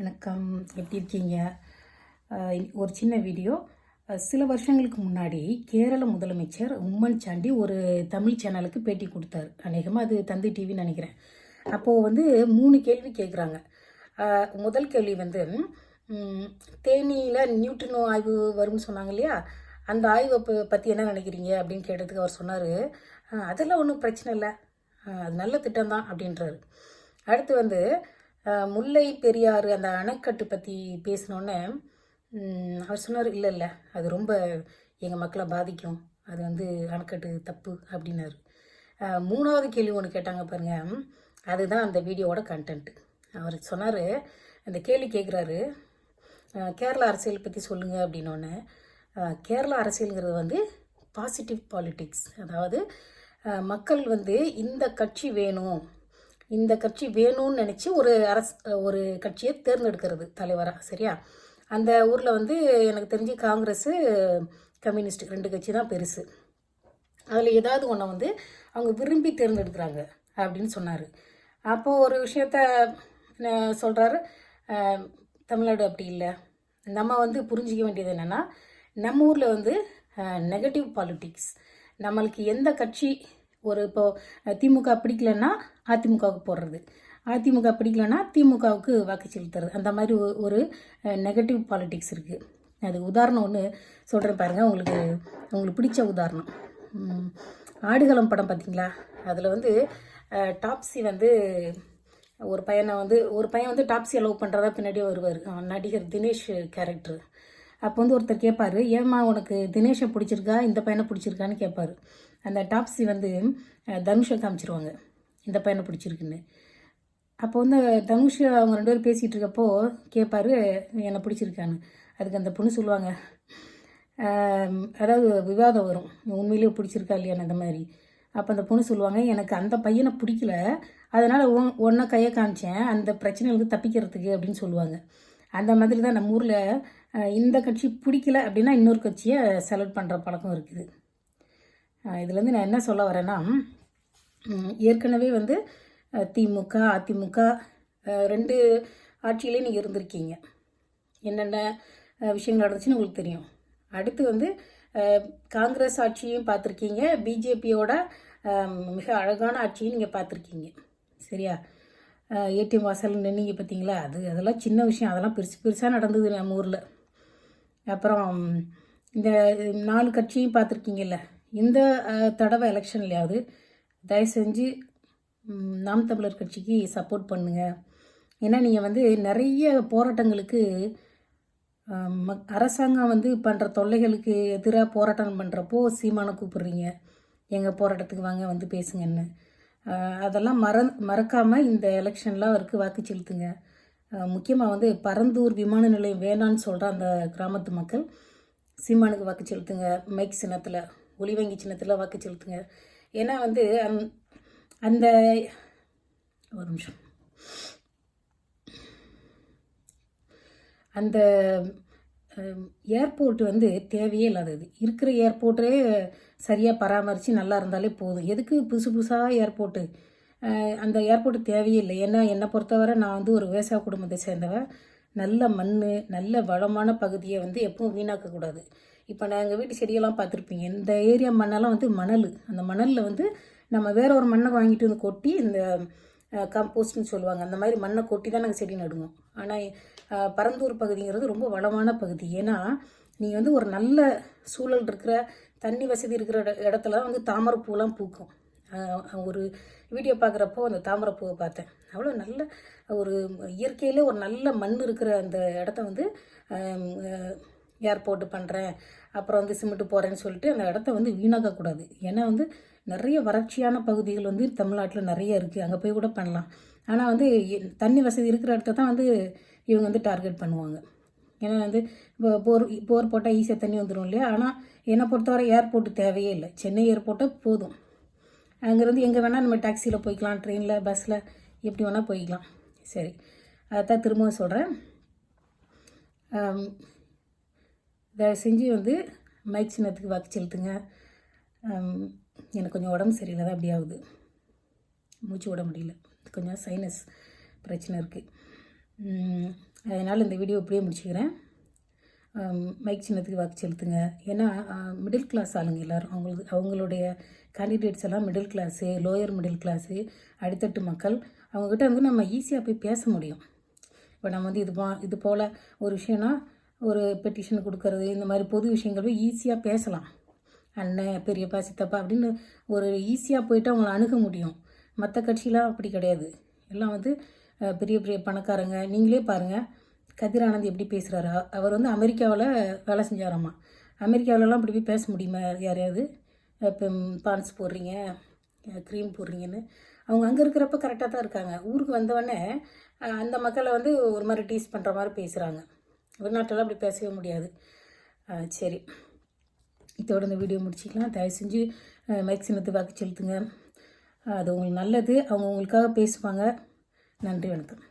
வணக்கம். எப்படி இருக்கீங்க? ஒரு சின்ன வீடியோ. சில வருஷங்களுக்கு முன்னாடி கேரள முதலமைச்சர் உம்மன் சாண்டி ஒரு தமிழ் சேனலுக்கு பேட்டி கொடுத்தாரு. அநேகமாக அது தந்தி டிவின்னு நினைக்கிறேன். அப்போது வந்து மூணு கேள்வி கேட்குறாங்க முதல் கேள்வி வந்து தேனியில் நியூட்ரினோ ஆய்வு வரும்னு சொன்னாங்க இல்லையா? அந்த ஆய்வை ப பற்றி என்ன நினைக்கிறீங்க? அப்படின்னு கேட்டதுக்கு அவர் சொன்னார் அதெல்லாம் ஒன்றும் பிரச்சனை இல்லை. அது நல்ல திட்டம் தான் அப்படின்றாரு. அடுத்து வந்து முல்லை பெரியாறு அந்த அணைக்கட்டு பற்றி பேசினோன்னே அவர் சொன்னார் இல்லை இல்லை அது ரொம்ப எங்கள் மக்களை பாதிக்கும். அது வந்து அணைக்கட்டு தப்பு அப்படின்னாரு. மூணாவது கேள்வி ஒன்று கேட்டாங்க பாருங்கள் அதுதான் அந்த வீடியோவோட கண்டென்ட் அவர் சொன்னார் அந்த கேள்வி கேட்குறாரு கேரளா அரசியல் பற்றி சொல்லுங்கள் அப்படின்னோடனே கேரளா அரசியலுங்கிறது வந்து பாசிட்டிவ் பாலிட்டிக்ஸ் அதாவது மக்கள் வந்து இந்த கட்சி வேணும் இந்த கட்சி வேணும்னு நினச்சி ஒரு அரசு ஒரு கட்சியை தேர்ந்தெடுக்கிறது தலைவராக சரியா? அந்த ஊரில் வந்து எனக்கு தெரிஞ்சு காங்கிரஸு கம்யூனிஸ்ட் ரெண்டு கட்சி தான் பெருசு. அதில் ஏதாவது ஒன்றை வந்து அவங்க விரும்பி தேர்ந்தெடுக்கிறாங்க அப்படின்னு சொன்னார். அப்போது ஒரு விஷயத்த சொல்கிறாரு தமிழ்நாடு அப்படி இல்லை. நம்ம வந்து புரிஞ்சிக்க வேண்டியது என்னென்னா நம்ம ஊரில் வந்து நெகட்டிவ் பாலிட்டிக்ஸ் நம்மளுக்கு எந்த கட்சி ஒரு இப்போ திமுக பிடிக்கலன்னா அதிமுகவுக்கு போடுறது. அதிமுக பிடிக்கலன்னா திமுகவுக்கு வாக்கு செலுத்துறது. அந்த மாதிரி ஒரு நெகட்டிவ் பாலிட்டிக்ஸ் இருக்குது அது உதாரணம் ஒன்று சொல்கிறேன் பாருங்கள் உங்களுக்கு உங்களுக்கு பிடிச்ச உதாரணம். ஆடுகளம் படம் பார்த்தீங்களா அதில் வந்து டாப்ஸி வந்து ஒரு பையனை வந்து ஒரு பையன் வந்து டாப்ஸி அலோவ் பண்ணுறதா பின்னாடியே வருவார். நடிகர் தினேஷ் கேரக்டர் அப்போ வந்து ஒருத்தர் கேட்பாரு ஏம்மா உனக்கு தினேஷை பிடிச்சிருக்கா? இந்த பையனை பிடிச்சிருக்கான்னு கேட்பாரு அந்த டாப்ஸி வந்து தனுஷை காமிச்சிருவாங்க இந்த பையனை பிடிச்சிருக்குன்னு. அப்போ வந்து தனுஷ் அவங்க ரெண்டு பேரும் பேசிகிட்டு இருக்கப்போ கேட்பாரு என்னை பிடிச்சிருக்கான்னு. அதுக்கு அந்த பொண்ணு சொல்லுவாங்க அதாவது விவாதம் வரும். உண்மையிலேயே பிடிச்சிருக்கா இல்லையான்னு அந்த மாதிரி. அப்போ அந்த பொண்ணு சொல்லுவாங்க எனக்கு அந்த பையனை பிடிக்கல. அதனால் ஒன் ஒன்றை கையை காமிச்சேன். அந்த பிரச்சனைகளுக்கு தப்பிக்கிறதுக்கு அப்படின்னு சொல்லுவாங்க. அந்த மாதிரி தான் நம்ம ஊரில் இந்த கட்சி பிடிக்கல அப்படின்னா இன்னொரு கட்சியை செலக்ட் பண்ணுற பழக்கம் இருக்குது. இதுலேருந்து நான் என்ன சொல்ல வரேன்னா ஏற்கனவே வந்து திமுக அதிமுக ரெண்டு ஆட்சியிலே நீங்கள் இருந்திருக்கீங்க. என்னென்ன விஷயங்கள் நடந்துச்சுன்னு உங்களுக்கு தெரியும். அடுத்து வந்து காங்கிரஸ் ஆட்சியும் பார்த்துருக்கீங்க. பிஜேபியோட மிக அழகான ஆட்சியும் நீங்கள் பார்த்துருக்கீங்க. சரியா? ஏடிஎம் வாசல் நின்னீங்க பார்த்தீங்களா அது அதெல்லாம் சின்ன விஷயம். அதெல்லாம் பெருசு பெருசாக நடந்தது நம்ம ஊரில். அப்புறம் இந்த நாலு கட்சியும் பார்த்துருக்கீங்கல்ல இந்த தடவை எலெக்ஷன்லையாவது தயவு செஞ்சு நாம் தமிழர் கட்சிக்கு சப்போர்ட் பண்ணுங்க. ஏன்னா நீங்கள் வந்து நிறைய போராட்டங்களுக்கு மக்- அரசாங்கம் வந்து பண்ணுற தொல்லைகளுக்கு எதிராக போராட்டம் பண்ணுறப்போ சீமானை கூப்பிடுறீங்க. எங்கள் போராட்டத்துக்கு வாங்க வந்து பேசுங்கன்னு. அதெல்லாம் மற மறக்காமல் இந்த எலெக்ஷனில் அவருக்கு வாக்கு செலுத்துங்க. முக்கியமாக வந்து பரந்தூர் விமான நிலையம் வேணான்னு சொல்கிற அந்த கிராமத்து மக்கள் சீமானுக்கு வாக்கு செலுத்துங்க. மைக் சின்னத்தில் ஒளிவங்கி சின்னத்தில் வாக்கு செலுத்துங்க. ஏன்னா வந்து அந்- அந்த ஒரு நிமிஷம். அந்த ஏர்போர்ட் வந்து தேவையே இல்லாதது. இருக்கிற ஏர்போர்ட்டே சரியாக பராமரித்து நல்லா இருந்தாலே போதும். எதுக்கு புதுசு புதுசாக ஏர்போர்ட்டு அந்த ஏர்போர்ட் தேவையே இல்லை. ஏன்னா என்னை பொறுத்தவரை நான் வந்து ஒரு விவசாய குடும்பத்தை சேர்ந்தவ நல்ல மண் நல்ல வளமான பகுதியை வந்து எப்பவும் வீணாக்கக்கூடாது. இப்போ நான் எங்கள் வீட்டு செடியெல்லாம் பார்த்துருப்பீங்க. இந்த ஏரியா மண்ணெல்லாம் வந்து மணல். அந்த மணலில் வந்து நம்ம வேற ஒரு மண்ணை வாங்கிட்டு வந்து கொட்டி இந்த கம்போஸ்ட்னு சொல்லுவாங்க. அந்த மாதிரி மண்ணை கொட்டி தான் நாங்கள் செடி நடுவோம். ஆனால் பரந்தூர் பகுதிங்கிறது ரொம்ப வளமான பகுதி. ஏன்னா நீங்கள் வந்து ஒரு நல்ல சூழல் இருக்கிற தண்ணி வசதி இருக்கிற இடத்துல தான் வந்து தாமரைப்பூலாம் பூக்கும். ஒரு வீடியோ பார்க்குறப்போ அந்த தாமரைப்பூவை பார்த்தேன். அவ்வளோ நல்ல ஒரு இயற்கையிலே ஒரு நல்ல மண் இருக்கிற அந்த இடத்த வந்து ஏர்போர்ட்டு பண்ணுறேன் அப்புறம் வந்து சிமெண்ட்டு போகிறேன்னு சொல்லிட்டு அந்த இடத்த வந்து வீணாக்கக்கூடாது. ஏன்னா வந்து நிறைய வறட்சியான பகுதிகள் வந்து தமிழ்நாட்டில் நிறைய இருக்குது அங்கே போய் கூட பண்ணலாம். ஆனால் வந்து தண்ணி வசதி இருக்கிற இடத்த தான் வந்து இவங்க வந்து டார்கெட் பண்ணுவாங்க. ஏன்னா வந்து இப்போ போர் போர் போட்டால் ஈஸியாக தண்ணி வந்துடும் இல்லையா? ஆனால் என்னை பொறுத்தவரை ஏர்போர்ட் தேவையே இல்லை. சென்னை ஏர்போர்ட்டை போதும். அங்கேருந்து எங்கே வேணால் நம்ம டாக்ஸியில் போய்க்கலாம் ட்ரெயினில் பஸ்ஸில் எப்படி வேணால் போய்க்கலாம். சரி அதான் திரும்பவும் சொல்கிறேன் தயவு செஞ்சு வந்து மைக் சின்னத்துக்கு வாக்கு செலுத்துங்க. எனக்கு கொஞ்சம் உடம்பு சரியில்லை தான் அப்படி ஆகுது. மூச்சு விட முடியல. கொஞ்சம் சைனஸ் பிரச்சனை இருக்குது அதனால் இந்த வீடியோ இப்படியே முடிச்சுக்கிறேன். மைக் சின்னத்துக்கு வாக்கு செலுத்துங்க. ஏன்னா மிடில் கிளாஸ் ஆளுங்க எல்லோரும் அவங்களுக்கு அவங்களுடைய கேண்டிடேட்ஸ் எல்லாம் middle class lower middle class அடித்தட்டு மக்கள் அவங்கக்கிட்ட வந்து நம்ம ஈஸியாக போய் பேச முடியும். இப்போ நம்ம வந்து இது போ இது போல் ஒரு விஷயம்னா ஒரு பெட்டிஷன் கொடுக்கறது இந்த மாதிரி பொது விஷயங்கள் போய் ஈஸியாக பேசலாம். அண்ணன் பெரியப்பா சித்தப்பா அப்படின்னு ஒரு ஈஸியாக போயிட்டு அவங்கள அணுக முடியும். மற்ற கட்சியெலாம் அப்படி கிடையாது. எல்லாம் வந்து பெரிய பெரிய பணக்காரங்க. நீங்களே பாருங்கள் கதிர் ஆனந்த் எப்படி பேசுகிறாரா அவர் வந்து அமெரிக்காவில் வேலை செஞ்சாராம்மா அமெரிக்காவிலலாம் அப்படி போய் பேச முடியுமா? யாரையாவது இப்போ பான்ஸ் போடுறீங்க க்ரீம் போடுறீங்கன்னு. அவங்க அங்கே இருக்கிறப்ப கரெக்டாக தான் இருக்காங்க. ஊருக்கு வந்தவொடனே அந்த மக்களை வந்து ஒரு மாதிரி டீஸ் பண்ணுற மாதிரி பேசுகிறாங்க வெளிநாட்டில் அப்படி பேசவே முடியாது. சரி. இதோட இந்த வீடியோ முடிச்சிக்கலாம். தயவு செஞ்சு மேக்சிமத்தை வாக்கு செலுத்துங்க. அது உங்களுக்கு நல்லது. அவங்க உங்களுக்காக பேசுவாங்க. நன்றி வணக்கம்.